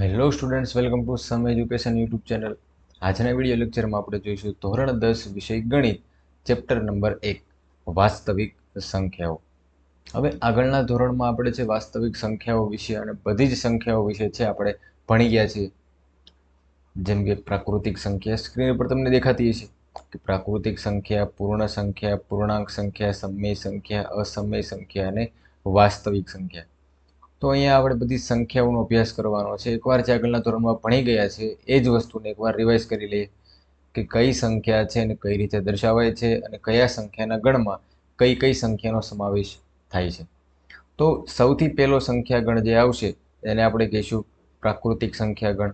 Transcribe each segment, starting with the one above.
Hello students welcome to Sum education YouTube channel આજના video લેક્ચરમાં આપણે જોઈશું ધોરણ દસ વિષય ગણિત ચેપ્ટર નંબર એક, વાસ્તવિક સંખ્યાઓ. હવે આગળના ધોરણમાં આપણે છે વાસ્તવિક સંખ્યાઓ વિશે અને બધી જ સંખ્યાઓ વિશે છે, આપણે ભણી ગયા છીએ. જેમ કે પ્રાકૃતિક સંખ્યા સ્ક્રીન ઉપર તમને દેખાતી હશે. કે પ્રાકૃતિક સંખ્યા, પૂર્ણ સંખ્યા, પૂર્ણાંક સંખ્યા, સમય સંખ્યા, અસમય સંખ્યા અને વાસ્તવિક સંખ્યા. તો અહીંયા આપણે બધી સંખ્યાઓનો અભ્યાસ કરવાનો છે. એકવાર જે આગળના ધોરણમાં ભણી ગયા છે, એ જ વસ્તુને એકવાર રિવાઇઝ કરી લઈએ કે કઈ સંખ્યા છે અને કઈ રીતે દર્શાવાય છે અને કયા સંખ્યાના ગણમાં કઈ કઈ સંખ્યાનો સમાવેશ થાય છે. તો સૌથી પહેલો સંખ્યાગણ જે આવશે, એને આપણે કહીશું પ્રાકૃતિક સંખ્યાગણ.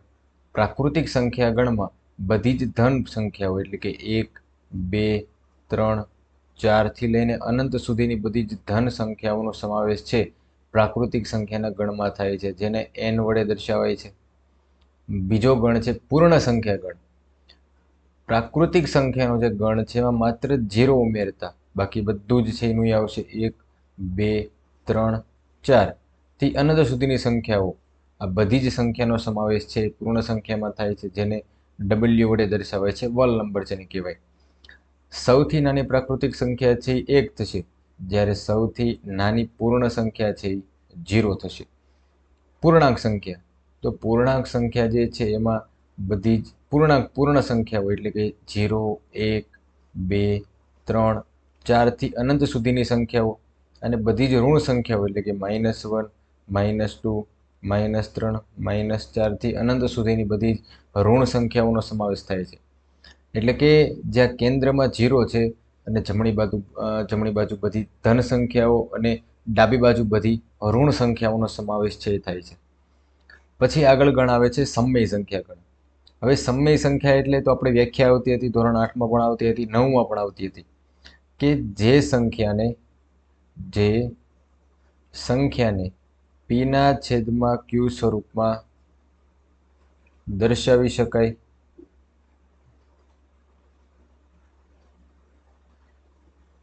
પ્રાકૃતિક સંખ્યાગણમાં બધી જ ધન સંખ્યાઓ એટલે કે એક, બે, ત્રણ, ચારથી લઈને અનંત સુધીની બધી જ ધન સંખ્યાઓનો સમાવેશ છે. પ્રાકૃતિક સંખ્યાના ગણમાં થાય છે, જેને એન વડે દર્શાવાય છે. બીજો ગણ છે પૂર્ણ સંખ્યા ગણ. પ્રાકૃતિક સંખ્યાનો જે ગણ છે, એમાં માત્ર ઝીરો ઉમેરતા. બાકી બધું જ છે, એનું એ આવશે એક, બે, ત્રણ, ચાર. થી અનંત સુધીની સંખ્યાઓ. આ બધી જ સંખ્યાનો સમાવેશ છે પૂર્ણ સંખ્યામાં થાય છે, જેને ડબલ્યુ વડે દર્શાવાય છે, વોલ નંબર જેને કહેવાય. સૌથી નાની પ્રાકૃતિક સંખ્યા છે, એક થશે. જ્યારે સૌથી નાની પૂર્ણ સંખ્યા છે જીરો થશે. પૂર્ણાંક સંખ્યા. તો પૂર્ણાંક સંખ્યા જે છે એમાં બધી જ પૂર્ણાંક પૂર્ણ સંખ્યા હોય એટલે કે જીરો, એક, બે, ત્રણ, ચારથી અનંત સુધીની સંખ્યાઓ અને બધી જ ઋણ સંખ્યાઓ એટલે કે minus one, minus two, minus ત્રણ, માઇનસ ચારથી અનંત સુધીની બધી જ ઋણ સંખ્યાઓનો સમાવેશ થાય છે. એટલે કે જ્યાં કેન્દ્રમાં ઝીરો છે અને જમણી બાજુ જમણી બાજુ બધી ધન સંખ્યાઓ અને ડાબી બાજુ બધી ઋણ સંખ્યાઓનો સમાવેશ છે એ થાય છે. પછી આગળ ગણ આવે છે સમય સંખ્યા ગણ હવે સમય સંખ્યા એટલે તો આપણે વ્યાખ્યા આવતી હતી, ધોરણ આઠમાં પણ આવતી હતી, નવમાં પણ આવતી હતી કે જે સંખ્યાને જે સંખ્યાને પીના છેદમાં ક્યુ સ્વરૂપમાં દર્શાવી શકાય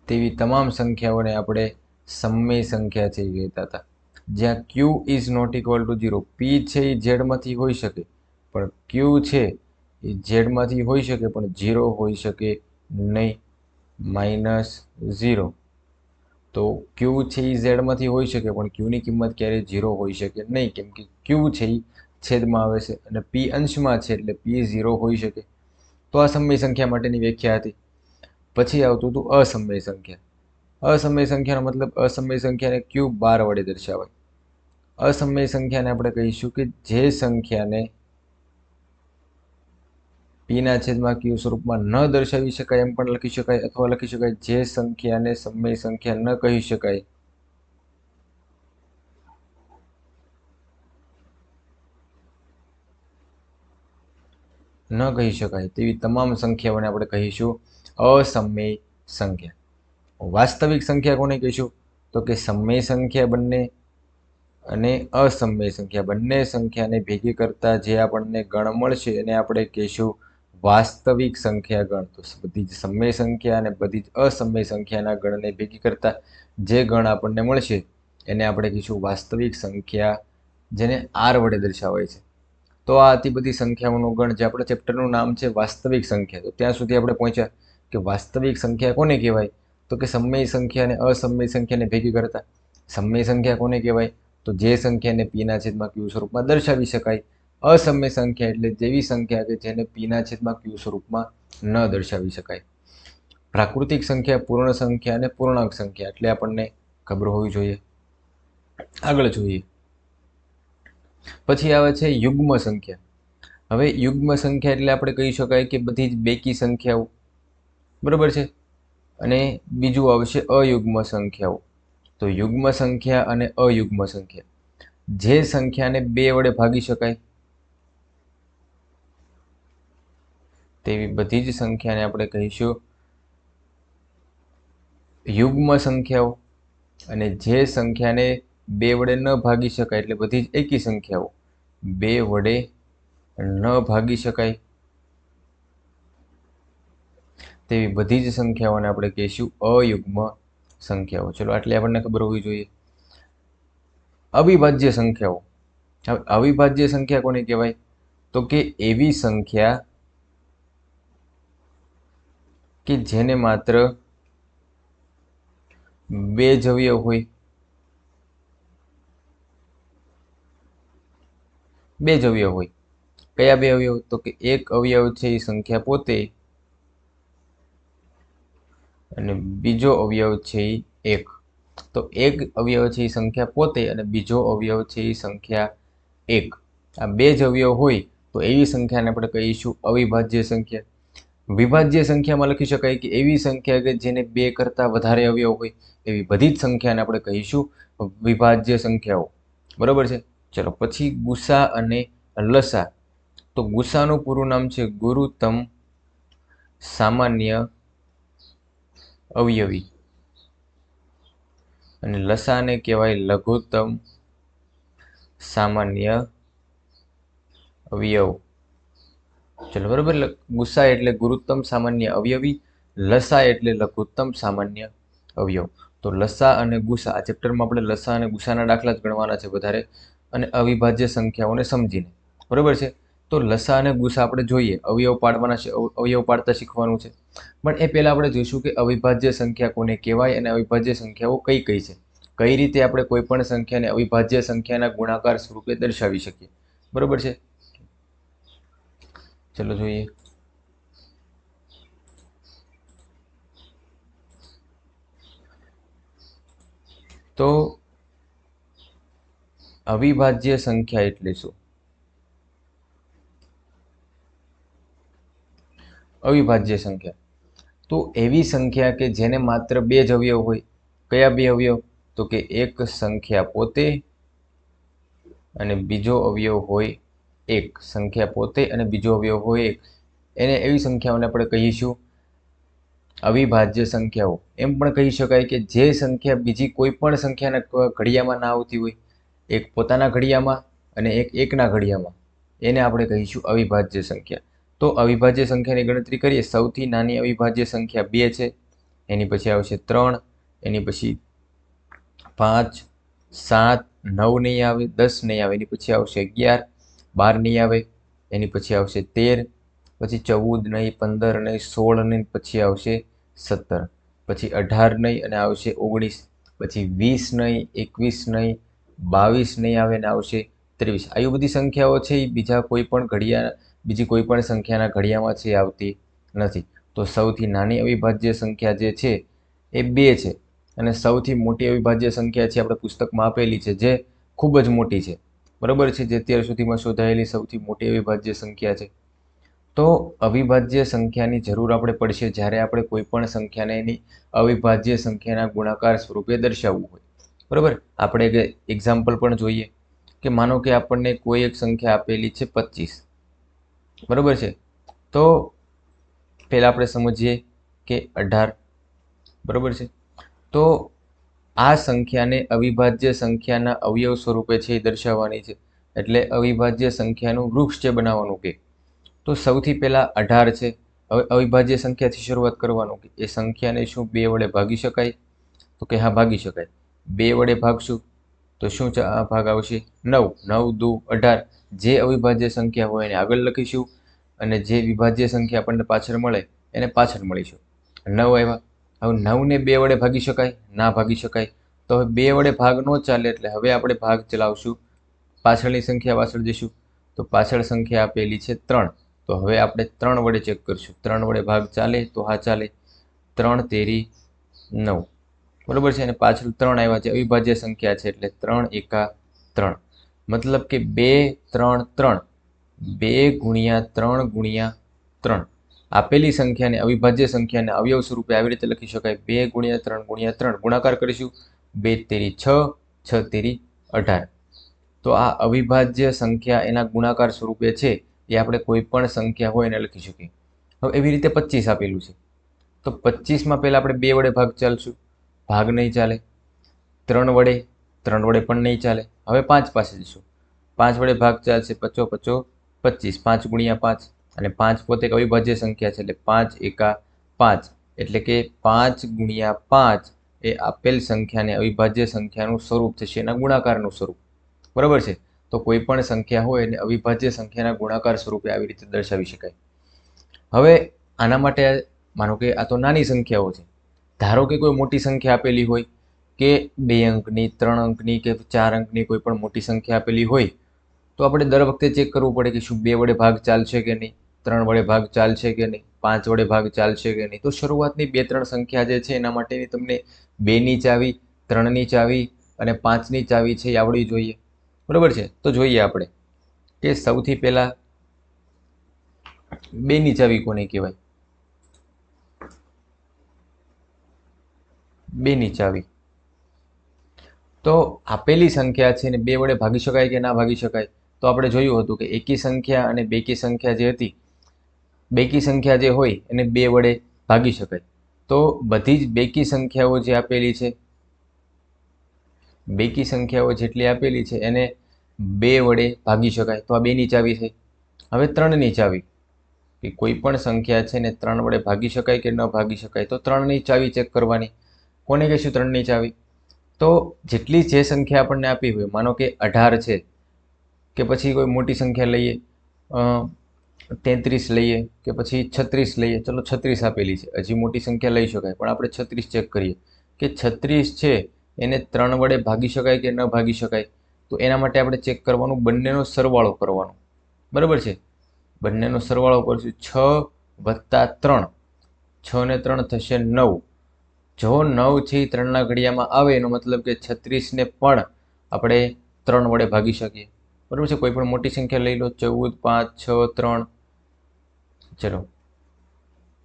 તેવી તમામ સંખ્યાઓને આપણે સમય સંખ્યા છે એ કહેતા હતા. જ્યાં Q is not equal to zero P છે એ ઝેડમાંથી હોઈ શકે, પણ ક્યુ છે એ ઝેડમાંથી હોઈ શકે, પણ ઝીરો હોઈ શકે નહીં. માઇનસ ઝીરો તો ક્યુ છે એ ઝેડમાંથી હોઈ શકે, પણ ક્યુની કિંમત ક્યારેય ઝીરો હોઈ શકે નહીં, કેમ કે ક્યુ છે એ છેદમાં આવે છે, અને પી અંશમાં છે એટલે પી ઝીરો હોઈ શકે. તો આ સમય સંખ્યા માટેની વ્યાખ્યા હતી. પછી આવતું હતું અસમય સંખ્યા. અસમય સંખ્યાનો મતલબ અસમય સંખ્યાને ક્યુ બાર વડે દર્શાવાય. અસમય સંખ્યાને આપણે કહીશું કે જે સંખ્યાને પીના છેદમાં ક્યુ સ્વરૂપમાં ન દર્શાવી શકાય એમ પણ લખી શકાય અથવા લખી શકાય જે સંખ્યાને સમય સંખ્યા ન કહી શકાય. ન કહી શકાય તેવી તમામ સંખ્યાઓને આપણે કહીશું. અસમય સંખ્યા. વાસ્તવિક સંખ્યા કોને કહીશું? તો કે સમય સંખ્યા બંને અને અસમય સંખ્યા. બંને સંખ્યાને ભેગી કરતા જે આપણને ગણ મળશે એને આપણે કહીશું વાસ્તવિક સંખ્યા ગણ. તો બધી જ સમય સંખ્યા અને બધી જ અસમય સંખ્યાના ગણને ભેગી કરતા જે ગણ આપણને મળશે એને આપણે કહીશું વાસ્તવિક સંખ્યા, જેને આર વડે દર્શાવાય છે. તો આ હતી બધી સંખ્યાઓનો ગણ જે આપણા ચેપ્ટરનું નામ છે વાસ્તવિક સંખ્યા, તો ત્યાં સુધી આપણે પહોંચ્યા કે વાસ્તવિક સંખ્યા કોને કહેવાય? તો કે સમય સંખ્યા અને અસમય સંખ્યાને ભેગી કરતા. સમય સંખ્યા કોને કહેવાય? તો જે સંખ્યાને પીના છેદમાં ક્યુ સ્વરૂપમાં દર્શાવી શકાય. અસમય સંખ્યા એટલે જેવી સંખ્યા કે જેને પીના છેદમાં ક્યુ સ્વરૂપમાં ન દર્શાવી શકાય. પ્રાકૃતિક સંખ્યા, પૂર્ણ સંખ્યા અને પૂર્ણાંક સંખ્યા, એટલે આપણને ખબર હોવી જોઈએ. આગળ જોઈએ. પછી આવે છે યુગ્મ સંખ્યા. હવે યુગ્મ સંખ્યા એટલે આપણે કહી શકાય કે બધી જ બેકી સંખ્યાઓ. બરાબર છે? અને બીજું આવશે અયુગ્મ સંખ્યાઓ. તો યુગ્મ સંખ્યા અને અયુગ્મ સંખ્યા. જે સંખ્યાને બે વડે ભાગી શકાય, તેવી બધી જ સંખ્યાને આપણે કહીશું. યુગ્મ સંખ્યાઓ અને જે સંખ્યાને બે વડે ન ભાગી શકાય એટલે બધી જ એકી સંખ્યાઓ. બે વડે ન ભાગી શકાય. તેવી બધી જ સંખ્યાઓને આપણે કહીશું અયુગ્મ સંખ્યાઓ. ચલો આટલી આપણને ખબર હોવી જોઈએ. અવિભાજ્ય સંખ્યાઓ. અવિભાજ્ય સંખ્યા કોને કહેવાય? તો કે એવી સંખ્યા કે જેને માત્ર બે જ હોય. બે જ અવયવ હોય. કયા બે અવયવ? તો કે એક અવયવ છે એ સંખ્યા પોતે અને બીજો અવયવ છે એ એક. તો એક અવયવ છે એ સંખ્યા પોતે અને બીજો અવયવ છે એ સંખ્યા એક. આ બે જ અવયવ હોય તો એવી સંખ્યાને આપણે કહીશું અવિભાજ્ય સંખ્યા. વિભાજ્ય સંખ્યામાં લખી શકાય કે એવી સંખ્યા કે જેને બે કરતાં વધારે અવયવ હોય એવી બધી જ સંખ્યાને આપણે કહીશું વિભાજ્ય સંખ્યાઓ. બરોબર છે? ચલો, પછી ગુસા અને લસા. તો ગુસાનું પૂરું નામ છે ગુરુતમ સામાન્ય અવયવી. અને લસાને કહેવાય લઘુત્તમ સામાન્ય અવયવ. ચલો, બરાબર? ગુસ્સા એટલે ગુરુત્તમ સામાન્ય અવયવી, લસા એટલે લઘુત્તમ સામાન્ય અવયવ. તો લસા અને ગુસા આ ચેપ્ટરમાં આપણે લસા અને ગુસાના દાખલા જ ગણવાના છે વધારે. અને અવિભાજ્ય સંખ્યાઓને સમજીને. બરાબર છે? તો લસા અને ગુસા આપણે જોઈએ, અવયવ પાડવાના અવયવ પાડતા શીખવાનું છે. પણ એ પહેલાં આપણે જોઈશું કે અવિભાજ્ય સંખ્યા કોને કહેવાય અને અવિભાજ્ય સંખ્યાઓ કઈ કઈ છે. કઈ રીતે આપણે કોઈપણ સંખ્યાને અવિભાજ્ય સંખ્યાના ગુણાકાર સ્વરૂપે દર્શાવી શકીએ. બરાબર છે? ચલો જોઈએ. તો અવિભાજ્ય સંખ્યા એટલે શું? અવિભાજ્ય સંખ્યા. તો એવી સંખ્યા કે જેને માત્ર બે જ અવયવ હોય. કયા બે અવયવ? તો કે એક સંખ્યા પોતે અને બીજો અવયવ હોય એક. સંખ્યા પોતે અને બીજો અવયવ હોય એક. એને એવી સંખ્યાઓને આપણે કહીશું. અવિભાજ્ય સંખ્યાઓ. એમ પણ કહી શકાય કે જે સંખ્યા બીજી કોઈ પણ સંખ્યાના ઘડિયામાં ના આવતી હોય એક પોતાના ઘડિયામાં અને એક એકના ઘડિયામાં. એને આપણે કહીશું અવિભાજ્ય સંખ્યા. તો અવિભાજ્ય સંખ્યાની ગણતરી કરીએ. સૌથી નાની અવિભાજ્ય સંખ્યા બે છે. એની પછી આવશે ત્રણ. એની પછી પાંચ, સાત, નવ નહીં આવે, દસ નહીં આવે. એની પછી આવશે અગિયાર, બાર નહીં આવે. એની પછી આવશે તેર. પછી ચૌદ નહીં, પંદર નહીં, સોળ નહીં, પછી આવશે સત્તર. પછી અઢાર નહીં અને આવશે ઓગણીસ. પછી વીસ નહીં, એકવીસ નહીં બાવીસ નહીં આવે ને આવશે ત્રેવીસ. આવી બધી સંખ્યાઓ છે એ બીજા કોઈ પણ ઘડિયા, બીજી કોઈ પણ સંખ્યાના ઘડિયામાં છે, આવતી નથી. તો સૌથી નાની અવિભાજ્ય સંખ્યા જે છે, એ બે છે. અને સૌથી મોટી અવિભાજ્ય સંખ્યા છે, આપણે પુસ્તકમાં આપેલી છે, જે ખૂબ જ મોટી છે. બરાબર છે, જે અત્યાર સુધીમાં શોધાયેલી સૌથી મોટી અવિભાજ્ય સંખ્યા છે. તો અવિભાજ્ય સંખ્યાની જરૂર આપણે પડશે જ્યારે આપણે કોઈ પણ સંખ્યાને એની અવિભાજ્ય સંખ્યાના ગુણાકાર સ્વરૂપે દર્શાવવું હોય. બરાબર? આપણે એક એક્ઝામ્પલ પણ જોઈએ કે માનો કે આપણને કોઈ એક સંખ્યા આપેલી છે પચીસ. બરાબર છે? તો પહેલાં આપણે સમજીએ કે અઢાર. બરાબર છે? તો આ સંખ્યાને અવિભાજ્ય સંખ્યાના અવયવ સ્વરૂપે છે એ દર્શાવવાની છે. એટલે અવિભાજ્ય સંખ્યાનું વૃક્ષ છે બનાવવાનું કે. તો સૌથી પહેલાં અઢાર છે. હવે અવિભાજ્ય સંખ્યાથી શરૂઆત કરવાનું કે એ સંખ્યાને શું બે વડે ભાગી શકાય? તો કે હા, ભાગી શકાય. બે વડે ભાગશું? તો શું ભાગ આવશે? નવ. નવ, દુ, અઢાર. જે અવિભાજ્ય સંખ્યા હોય એને આગળ લખીશું અને જે વિભાજ્ય સંખ્યા આપણને પાછળ મળે એને પાછળ મળીશું. નવ આવ્યા. હવે નવને બે વડે ભાગી શકાય? ના ભાગી શકાય. તો હવે બે વડે ભાગ ન ચાલે એટલે હવે આપણે ભાગ ચલાવશું. પાછળની સંખ્યા પાછળ જઈશું. તો પાછળ સંખ્યા આપેલી છે ત્રણ. તો હવે આપણે ત્રણ વડે ચેક કરીશું. ત્રણ વડે ભાગ ચાલે તો હા ચાલે. ત્રણ તેરી નવ. બરાબર છે? અને પાછળ ત્રણ આવ્યા છે. અવિભાજ્ય સંખ્યા છે એટલે ત્રણ એકા ત્રણ. મતલબ કે બે, ત્રણ ત્રણ. બે ગુણ્યા ત્રણ ગુણ્યા ત્રણ. આપેલી સંખ્યાને અવિભાજ્ય સંખ્યાને અવયવ સ્વરૂપે આવી રીતે લખી શકાય. બે ગુણ્યા ત્રણ ગુણ્યા ત્રણ. ગુણાકાર કરીશું. બે તેરી છ છ તેરી અઢાર. તો આ અવિભાજ્ય સંખ્યા એના ગુણાકાર સ્વરૂપે છે. એ આપણે કોઈ પણ સંખ્યા હોય એને લખી શકીએ. હવે એવી રીતે પચીસ આપેલું છે. તો પચીસમાં પહેલાં આપણે બે વડે ભાગ ચાલશું. ભાગ નહીં ચાલે. ત્રણ વડે ત્રણ વડે પણ નહીં ચાલે. હવે પાંચ પાસે જઈશું પાંચ વડે ભાગ ચાલશે પચો પચો, પચીસ. પાંચ ગુણ્યા પાંચ. અને પાંચ પોતે એક અવિભાજ્ય સંખ્યા છે એટલે પાંચ એકા પાંચ. એટલે કે પાંચ ગુણ્યા પાંચ એ આપેલ સંખ્યાને અવિભાજ્ય સંખ્યાનું સ્વરૂપ થશે, એના ગુણાકારનું સ્વરૂપ. બરાબર છે? તો કોઈ પણ સંખ્યા હોય એને અવિભાજ્ય સંખ્યાના ગુણાકાર સ્વરૂપે આવી રીતે દર્શાવી શકાય. હવે આના માટે માનો કે આ તો નાની સંખ્યાઓ છે. ધારો કે કોઈ મોટી સંખ્યા આપેલી હોય, કે બે અંકની, ત્રણ અંકની, કે ચાર અંકની કોઈ પણ મોટી સંખ્યા આપેલી હોય, તો આપણે દર વખતે ચેક કરવું પડે કે શું બે વડે ભાગ ચાલશે કે નહીં, ત્રણ વડે ભાગ ચાલશે કે નહીં, પાંચ વડે ભાગ ચાલશે કે નહીં. તો શરૂઆતની બે ત્રણ સંખ્યા જે છે એના માટેની તમને બેની ચાવી, ત્રણની ચાવી અને પાંચની ચાવી છે એ આવડવી જોઈએ. બરાબર છે? તો જોઈએ આપણે કે સૌથી પહેલાં બેની ચાવી કોને કહેવાય? બેની ચાવી. તો આપેલી સંખ્યા છે ને બે વડે ભાગી શકાય કે ના ભાગી શકાય? તો આપણે જોયું હતું કે એકી સંખ્યા અને બેકી સંખ્યા જે હતી, બેકી સંખ્યા જે હોય એને બે વડે ભાગી શકાય. તો બધી જ બેકી સંખ્યાઓ જે આપેલી છે, બેકી સંખ્યાઓ જેટલી આપેલી છે એને બે વડે ભાગી શકાય. તો આ બેની ચાવી છે. હવે ત્રણની ચાવી. કે કોઈ પણ સંખ્યા છે ને ત્રણ વડે ભાગી શકાય કે ન ભાગી શકાય? તો ત્રણની ચાવી ચેક કરવાની. કોને કહીશું ત્રણની ચાવી? તો જેટલી જે સંખ્યા આપણને આપી હોય, માનો કે અઢાર છે, કે પછી કોઈ મોટી સંખ્યા લઈએ તેત્રીસ લઈએ, કે પછી છત્રીસ લઈએ, ચલો છત્રીસ આપેલી છે. હજી મોટી સંખ્યા લઈ શકાય, પણ આપણે છત્રીસ ચેક કરીએ. કે છત્રીસ છે, એને ત્રણ વડે ભાગી શકાય કે ન ભાગી શકાય? તો એના માટે આપણે ચેક કરવાનું, બંનેનો સરવાળો કરવાનો. બરાબર છે? બંનેનો સરવાળો કરશું છ વત્તા ત્રણ. છ ને ત્રણ થશે નવ. જો નવ છે એ ત્રણના ઘડિયામાં આવે, એનો મતલબ કે છત્રીસને પણ આપણે ત્રણ વડે ભાગી શકીએ. બરાબર છે? કોઈ પણ મોટી સંખ્યા લઈ લો, ચૌદ, પાંચ, છ, ત્રણ. ચલો.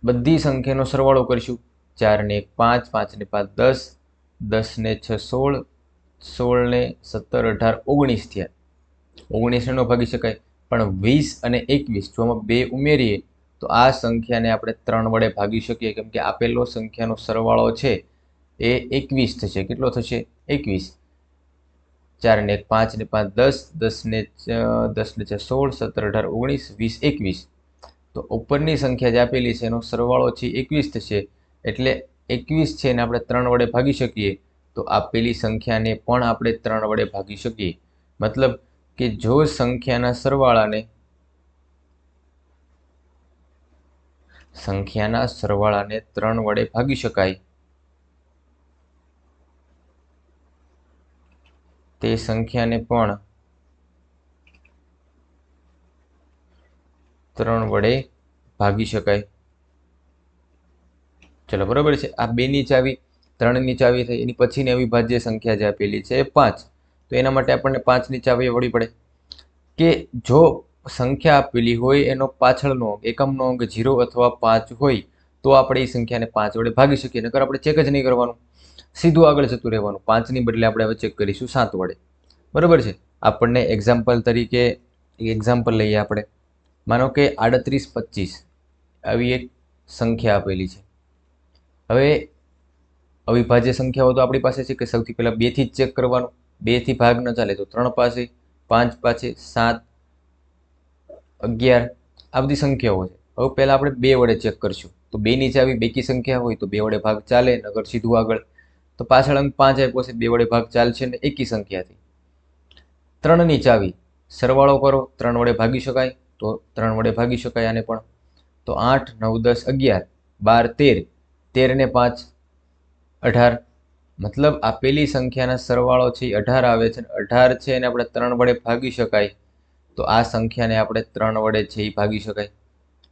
બધી સંખ્યાનો સરવાળો કરીશું. ચાર ને એક પાંચ પાંચ ને પાંચ દસ દસ ને છ સોળ સોળ ને સત્તર, અઢાર, ઓગણીસ થયા. ઓગણીસને ન ભાગી શકાય, પણ વીસ અને એકવીસ જો આમાં બે ઉમેરીએ તો આ સંખ્યાને આપણે ત્રણ વડે ભાગી શકીએ. કેમ કે આપેલો સંખ્યાનો સરવાળો છે એ એકવીસ થશે. કેટલો થશે? એકવીસ. ચાર ને એક પાંચ ને પાંચ દસ દસ ને દસ ને છે સોળ, સત્તર, અઢાર, ઓગણીસ, વીસ, એકવીસ. તો ઉપરની સંખ્યા જે આપેલી છે એનો સરવાળો છે એકવીસ થશે. એટલે એકવીસ છે એને આપણે ત્રણ વડે ભાગી શકીએ. તો આપેલી સંખ્યાને પણ આપણે ત્રણ વડે ભાગી શકીએ. મતલબ કે જો સંખ્યાના સરવાળાને સંખ્યાના સરવાળાને ત્રણ વડે ભાગી શકાય. તે સંખ્યાને પણ ત્રણ વડે ભાગી શકાય. ચલો, બરોબર છે. આ બેની ચાવી, ત્રણની ચાવી થઈ. એની પછીની અવિભાજ્ય સંખ્યા જે આપેલી છે પાંચ. તો એના માટે આપણને પાંચની ચાવી વળી પડે. કે જો સંખ્યા આપેલી હોય, એનો પાછળનો અંક એકમનો અંક ઝીરો અથવા પાંચ હોય, તો આપણે એ સંખ્યાને પાંચ વડે ભાગી શકીએ. નકર આપણે ચેક જ નહીં કરવાનું. સીધું આગળ જતું રહેવાનું. પાંચની બદલે આપણે હવે ચેક કરીશું સાત વડે. બરાબર છે? આપણને એક્ઝામ્પલ તરીકે એક્ઝામ્પલ લઈએ આપણે. માનો કે આડત્રીસ પચીસ. આવી એક સંખ્યા આપેલી છે. હવે અવિભાજ્ય સંખ્યાઓ તો આપણી પાસે છે કે સૌથી પહેલાં બેથી જ ચેક કરવાનું. બેથી ભાગ ન ચાલે તો ત્રણ પાસે, પાંચ પાસે, સાત અગિયાર આ બધી સંખ્યાઓ છે. હવે પહેલાં આપણે બે વડે ચેક કરશું. તો બેની ચાવી બેકી સંખ્યા હોય તો બે વડે ભાગ ચાલે, નગર સીધું આગળ. તો પાછળ અંક પાંચ આપ્યો છે, બે વડે ભાગ ચાલશે ને એકી સંખ્યાથી. ત્રણની ચાવી સરવાળો કરો, ત્રણ વડે ભાગી શકાય. તો ત્રણ વડે ભાગી શકાય આને પણ. તો આઠ, નવ, દસ, અગિયાર. બાર, તેર. તેર ને પાંચ, અઢાર. મતલબ આપેલી સંખ્યાના સરવાળો છે એ અઢાર આવે છે અઢાર છે એને આપણે ત્રણ વડે ભાગી શકાય. તો આ સંખ્યાને આપણે ત્રણ વડે છે એ ભાગી શકાય.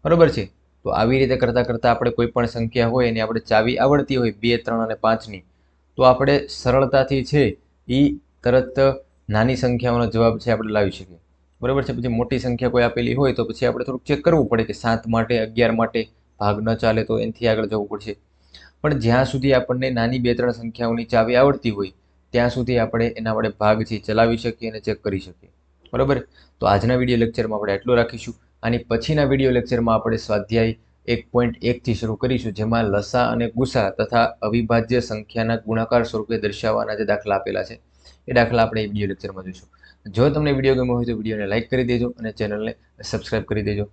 બરાબર છે? તો આવી રીતે કરતાં કરતાં આપણે કોઈ પણ સંખ્યા હોય એની આપણે ચાવી આવડતી હોય, બે, ત્રણ અને પાંચની, તો આપણે સરળતાથી છે એ તરત નાની સંખ્યાઓનો જવાબ છે આપણે લાવી શકીએ. બરાબર છે? પછી મોટી સંખ્યા કોઈ આપેલી હોય તો પછી આપણે થોડુંક ચેક કરવું પડે કે સાત માટે, અગિયાર માટે ભાગ ન ચાલે તો એનાથી આગળ જવું પડશે. પણ જ્યાં સુધી આપણને નાની બે, ત્રણ સંખ્યાઓની ચાવી આવડતી હોય, ત્યાં સુધી આપણે એના વડે ભાગ છે ચલાવી શકીએ અને ચેક કરી શકીએ. બરાબર? તો આજના વીડિયો લેક્ચરમાં આપણે એટલું રાખીશું. આની પછીના વીડિયો લેક્ચરમાં આપણે સ્વાધ્યાય એક પોઈન્ટ એકથી શરૂ કરીશું, જેમાં લસા અને ગુસા તથા અવિભાજ્ય સંખ્યાના ગુણાકાર સ્વરૂપે દર્શાવવાના જે દાખલા આપેલા છે, એ દાખલા આપણે વીડિયો લેક્ચરમાં જોઈશું. જો તમને વીડિયો ગમ્યો હોય તો વિડીયોને લાઇક કરી દેજો અને ચેનલને સબસ્ક્રાઇબ કરી દેજો.